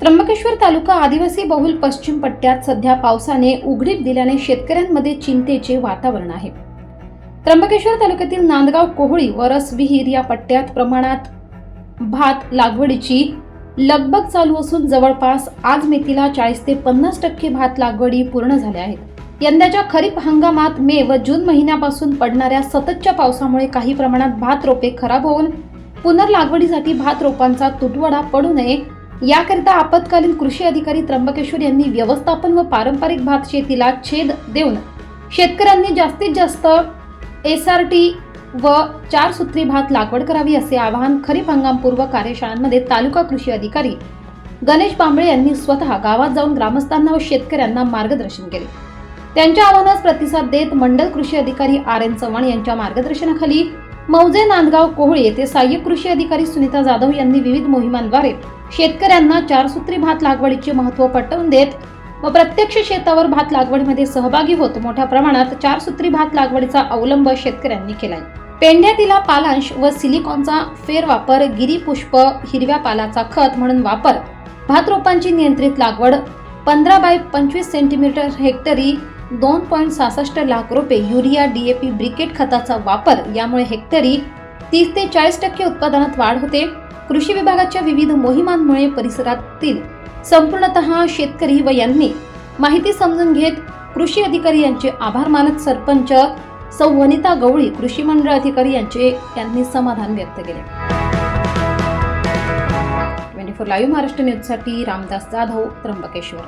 त्र्यंबकेश्वर तालुका आदिवासी बहुल पश्चिम पट्ट्यात सध्या पावसाने उघडीप दिल्याने शेतकऱ्यांमध्ये चिंतेचे वातावरण आहे. त्र्यंबकेश्वर तालुक्यातील नांदगाव कोहळी वरस विहीर या पट्ट्यात प्रमाणात भात लागवडीची लगबग चालू असून जवळपास आज मेथीला चाळीस ते पन्नास टक्के भात लागवडी पूर्ण झाल्या आहेत. यंदाच्या खरीप हंगामात मे व जून महिन्यापासून पडणाऱ्या सततच्या पावसामुळे काही प्रमाणात भात रोपे खराब होऊन पुनर्लागवडीसाठी भात रोपांचा तुटवडा पडू नये याकरिता आपत्कालीन कृषी अधिकारी त्र्यंबकेश्वर यांनी व्यवस्थापन व पारंपरिक भात शेतीला छेद देऊन शेतकऱ्यांनी जास्तीत जास्त एस आर टी व चार सूत्री भात लागवड करावी असे आवाहन खरीप हंगामपूर्व कार्यशाळांमध्ये तालुका कृषी अधिकारी गणेश बांबळे यांनी स्वतः गावात जाऊन ग्रामस्थांना व शेतकऱ्यांना मार्गदर्शन केले. त्यांच्या आव्हानास प्रतिसाद देत मंडल कृषी अधिकारी आर एन चव्हाण यांच्या मार्गदर्शनाखाली मौजे नांदगाव कोहळी येथे सहाय्यक कृषी अधिकारी सुनीता जाधव यांनी विविध मोहिमांद्वारे शेतकऱ्यांना चारसूत्री भात लागवडीचे महत्त्व पटवून देत व प्रत्यक्ष शेतावर भात लागवडीमध्ये सहभागी होत मोठ्या प्रमाणात चारसूत्री भात लागवडीचा अवलंब शेतकऱ्यांनी केलाय. पेंढ्यातीला पालांश व सिलिकॉनचा फेरवापर गिरीपुष्प हिरव्या पालाचा खत म्हणून वापर भात रोपांची नियंत्रित लागवड पंधरा बाय पंचवीस सेंटीमीटर हेक्टरी दोन पॉईंट सहासष्ट लाख रुपये युरिया डीएपी ब्रिकेट खताचा वापर. यामुळे हेक्टरी तीस ते चाळीस टक्के उत्पादनात वाढ होते. कृषी विभागाच्या विविध मोहिमांमुळे परिसरातील संपूर्णतः शेतकरी व यांनी माहिती समजून घेत कृषी अधिकारी यांचे आभार मानत सरपंच सौ. वनिता गवळी कृषी मंडळ अधिकारी यांचे यांनी समाधान व्यक्त केले. ट्वेंटी फोर लाईव्ह महाराष्ट्र न्यूजसाठी रामदास जाधव त्र्यंबकेश्वर.